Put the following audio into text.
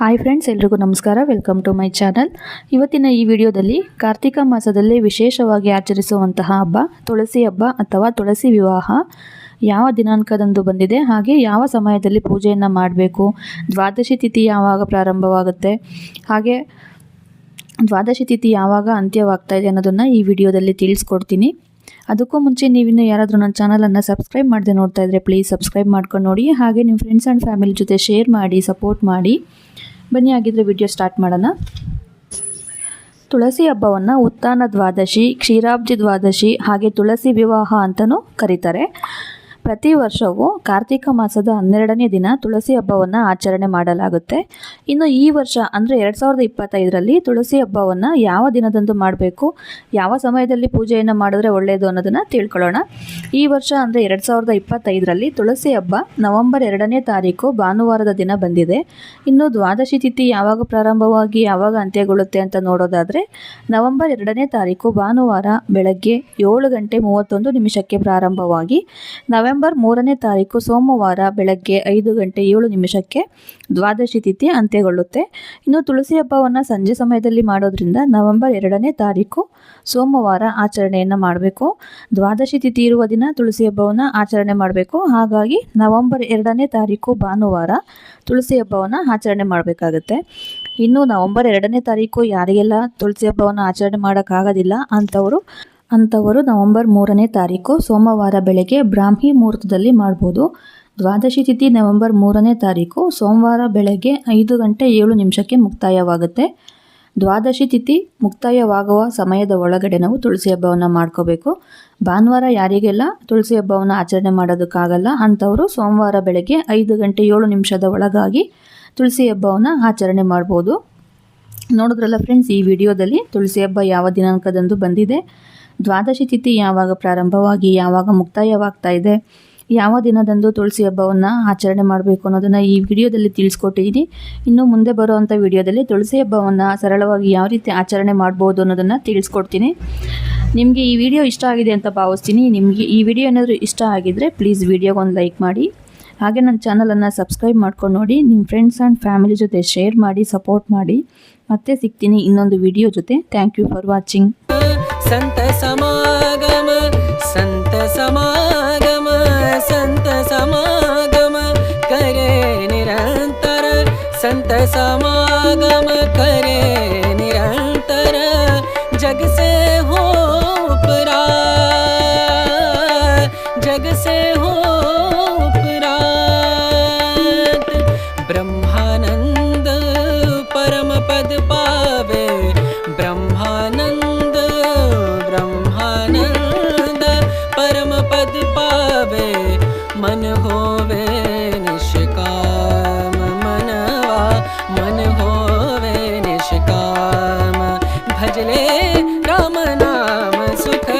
Hi friends ಎಲ್ರಿಗೂ ನಮಸ್ಕಾರ. Welcome to my channel ಇವತ್ತಿನ ಈ ವಿಡಿಯೋದಲ್ಲಿ ಕಾರ್ತಿಕ ಮಾಸದಲ್ಲಿ ವಿಶೇಷವಾಗಿ ಆಚರಿಸುವಂತಹ ಹಬ್ಬ, ತುಳಸಿ ಹಬ್ಬ ಅಥವಾ ತುಳಸಿ ವಿವಾಹ ಯಾವ ದಿನಾಂಕದಂದು ಬಂದಿದೆ, ಹಾಗೆ ಯಾವ ಸಮಯದಲ್ಲಿ ಪೂಜೆಯನ್ನು ಮಾಡಬೇಕು, ದ್ವಾದಶಿ ತಿಥಿ ಯಾವಾಗ ಪ್ರಾರಂಭವಾಗುತ್ತೆ, ಹಾಗೆ ದ್ವಾದಶಿ ತಿಥಿ ಯಾವಾಗ ಅಂತ್ಯವಾಗ್ತಾ ಇದೆ ಅನ್ನೋದನ್ನು ಈ ವಿಡಿಯೋದಲ್ಲಿ ತಿಳಿಸ್ಕೊಡ್ತೀನಿ. ಅದಕ್ಕೂ ಮುಂಚೆ ನೀವಿನ್ನು ಯಾರಾದರೂ ನನ್ನ ಚಾನಲನ್ನು ಸಬ್ಸ್ಕ್ರೈಬ್ ಮಾಡದೆ ನೋಡ್ತಾ ಇದ್ದರೆ ಪ್ಲೀಸ್ ಸಬ್ಸ್ಕ್ರೈಬ್ ಮಾಡ್ಕೊಂಡು ನೋಡಿ. ಹಾಗೆ ನಿಮ್ಮ ಫ್ರೆಂಡ್ಸ್ ಆ್ಯಂಡ್ ಫ್ಯಾಮಿಲಿ ಜೊತೆ ಶೇರ್ ಮಾಡಿ ಸಪೋರ್ಟ್ ಮಾಡಿ. ಬನ್ನಿ ಆಗಿದ್ರೆ ವಿಡಿಯೋ ಸ್ಟಾರ್ಟ್ ಮಾಡೋಣ. ತುಳಸಿ ಹಬ್ಬವನ್ನು ಉತ್ಥಾನ ದ್ವಾದಶಿ, ಕ್ಷೀರಾಬ್ಜಿ ದ್ವಾದಶಿ ಹಾಗೆ ತುಳಸಿ ವಿವಾಹ ಅಂತಲೂ ಕರೀತಾರೆ. ಪ್ರತಿ ವರ್ಷವೂ ಕಾರ್ತಿಕ ಮಾಸದ ಹನ್ನೆರಡನೇ ದಿನ ತುಳಸಿ ಹಬ್ಬವನ್ನು ಆಚರಣೆ ಮಾಡಲಾಗುತ್ತೆ. ಇನ್ನು ಈ ವರ್ಷ ಅಂದರೆ ಎರಡು ಸಾವಿರದ ಇಪ್ಪತ್ತೈದರಲ್ಲಿ ತುಳಸಿ ಹಬ್ಬವನ್ನು ಯಾವ ದಿನದಂದು ಮಾಡಬೇಕು, ಯಾವ ಸಮಯದಲ್ಲಿ ಪೂಜೆಯನ್ನು ಮಾಡಿದ್ರೆ ಒಳ್ಳೆಯದು ಅನ್ನೋದನ್ನು ತಿಳ್ಕೊಳ್ಳೋಣ. ಈ ವರ್ಷ ಅಂದರೆ ಎರಡು ಸಾವಿರದ ಇಪ್ಪತ್ತೈದರಲ್ಲಿ ತುಳಸಿ ಹಬ್ಬ ನವೆಂಬರ್ ಎರಡನೇ ತಾರೀಕು ಭಾನುವಾರದ ದಿನ ಬಂದಿದೆ. ಇನ್ನು ದ್ವಾದಶಿ ತಿಥಿ ಯಾವಾಗ ಪ್ರಾರಂಭವಾಗಿ ಯಾವಾಗ ಅಂತ್ಯಗೊಳ್ಳುತ್ತೆ ಅಂತ ನೋಡೋದಾದರೆ ನವೆಂಬರ್ ಎರಡನೇ ತಾರೀಕು ಭಾನುವಾರ ಬೆಳಗ್ಗೆ ಏಳು ಗಂಟೆ ಮೂವತ್ತೊಂದು ನಿಮಿಷಕ್ಕೆ ಪ್ರಾರಂಭವಾಗಿ ನವೆಂಬರ್ ಮೂರನೇ ತಾರೀಕು ಸೋಮವಾರ ಬೆಳಗ್ಗೆ ಐದು ಗಂಟೆ ಏಳು ನಿಮಿಷಕ್ಕೆ ದ್ವಾದಶಿ ತಿಥಿ ಅಂತ್ಯಗೊಳ್ಳುತ್ತೆ. ಇನ್ನು ತುಳಸಿ ಹಬ್ಬವನ್ನು ಸಂಜೆ ಸಮಯದಲ್ಲಿ ಮಾಡೋದ್ರಿಂದ ನವೆಂಬರ್ ಎರಡನೇ ತಾರೀಕು ಸೋಮವಾರ ಆಚರಣೆಯನ್ನು ಮಾಡಬೇಕು. ದ್ವಾದಶಿ ತಿಥಿ ಇರುವ ದಿನ ತುಳಸಿ ಹಬ್ಬವನ್ನು ಆಚರಣೆ ಮಾಡಬೇಕು. ಹಾಗಾಗಿ ನವೆಂಬರ್ ಎರಡನೇ ತಾರೀಕು ಭಾನುವಾರ ತುಳಸಿ ಹಬ್ಬವನ್ನು ಆಚರಣೆ ಮಾಡಬೇಕಾಗತ್ತೆ. ಇನ್ನು ನವೆಂಬರ್ ಎರಡನೇ ತಾರೀಕು ಯಾರಿಗೆಲ್ಲ ತುಳಸಿ ಹಬ್ಬವನ್ನು ಆಚರಣೆ ಮಾಡೋಕ್ಕಾಗೋದಿಲ್ಲ ಅಂಥವರು ಅಂಥವರು ನವೆಂಬರ್ ಮೂರನೇ ತಾರೀಕು ಸೋಮವಾರ ಬೆಳಗ್ಗೆ ಬ್ರಾಹ್ಮಿ ಮುಹೂರ್ತದಲ್ಲಿ ಮಾಡ್ಬೋದು. ದ್ವಾದಶಿ ತಿಥಿ ನವೆಂಬರ್ ಮೂರನೇ ತಾರೀಕು ಸೋಮವಾರ ಬೆಳಗ್ಗೆ ಐದು ಗಂಟೆ ಏಳು ನಿಮಿಷಕ್ಕೆ ಮುಕ್ತಾಯವಾಗುತ್ತೆ. ದ್ವಾದಶಿ ತಿಥಿ ಮುಕ್ತಾಯವಾಗುವ ಸಮಯದ ಒಳಗಡೆ ನಾವು ತುಳಸಿ ಹಬ್ಬವನ್ನು ಮಾಡ್ಕೋಬೇಕು. ಭಾನುವಾರ ಯಾರಿಗೆಲ್ಲ ತುಳಸಿ ಹಬ್ಬವನ್ನು ಆಚರಣೆ ಮಾಡೋದಕ್ಕಾಗಲ್ಲ ಅಂಥವರು ಸೋಮವಾರ ಬೆಳಗ್ಗೆ ಐದು ಗಂಟೆ ಏಳು ನಿಮಿಷದ ಒಳಗಾಗಿ ತುಳಸಿ ಹಬ್ಬವನ್ನು ಆಚರಣೆ ಮಾಡ್ಬೋದು. ನೋಡಿದ್ರಲ್ಲ ಫ್ರೆಂಡ್ಸ್ ಈ ವಿಡಿಯೋದಲ್ಲಿ ತುಳಸಿ ಹಬ್ಬ ಯಾವ ದಿನಾಂಕದಂದು ಬಂದಿದೆ. ದ್ವಾದಶಿ ತಿಥಿ ಯಾವಾಗ ಪ್ರಾರಂಭವಾಗಿ ಯಾವಾಗ ಮುಕ್ತಾಯವಾಗ್ತಾ ಇದೆ, ಯಾವ ದಿನದಂದು ತುಳಸಿ ಹಬ್ಬವನ್ನು ಆಚರಣೆ ಮಾಡಬೇಕು ಅನ್ನೋದನ್ನು ಈ ವಿಡಿಯೋದಲ್ಲಿ ತಿಳಿಸ್ಕೊಟ್ಟಿದ್ದೀನಿ. ಇನ್ನು ಮುಂದೆ ಬರುವಂಥ ವಿಡಿಯೋದಲ್ಲಿ ತುಳಸಿ ಹಬ್ಬವನ್ನು ಸರಳವಾಗಿ ಯಾವ ರೀತಿ ಆಚರಣೆ ಮಾಡ್ಬೋದು ಅನ್ನೋದನ್ನು ತಿಳಿಸ್ಕೊಡ್ತೀನಿ. ನಿಮಗೆ ಈ ವಿಡಿಯೋ ಇಷ್ಟ ಆಗಿದೆ ಅಂತ ಭಾವಿಸ್ತೀನಿ. ನಿಮಗೆ ಈ ವಿಡಿಯೋ ಏನಾದರೂ ಇಷ್ಟ ಆಗಿದ್ದರೆ ಪ್ಲೀಸ್ ವಿಡಿಯೋಗೊಂದು ಲೈಕ್ ಮಾಡಿ. ಹಾಗೆ ನನ್ನ ಚಾನಲನ್ನು ಸಬ್ಸ್ಕ್ರೈಬ್ ಮಾಡ್ಕೊಂಡು ನೋಡಿ, ನಿಮ್ಮ ಫ್ರೆಂಡ್ಸ್ ಆ್ಯಂಡ್ ಫ್ಯಾಮಿಲಿ ಜೊತೆ ಶೇರ್ ಮಾಡಿ, ಸಪೋರ್ಟ್ ಮಾಡಿ. ಮತ್ತೆ ಸಿಗ್ತೀನಿ ಇನ್ನೊಂದು ವಿಡಿಯೋ ಜೊತೆ. Thank you for watching. संत समागम संत समागम संत समागम करे निरंतर। संत समागम करे निरंतर। जग से हो उपरा, जग से हो उपरा ब्रह्म राम नाम सुखधाम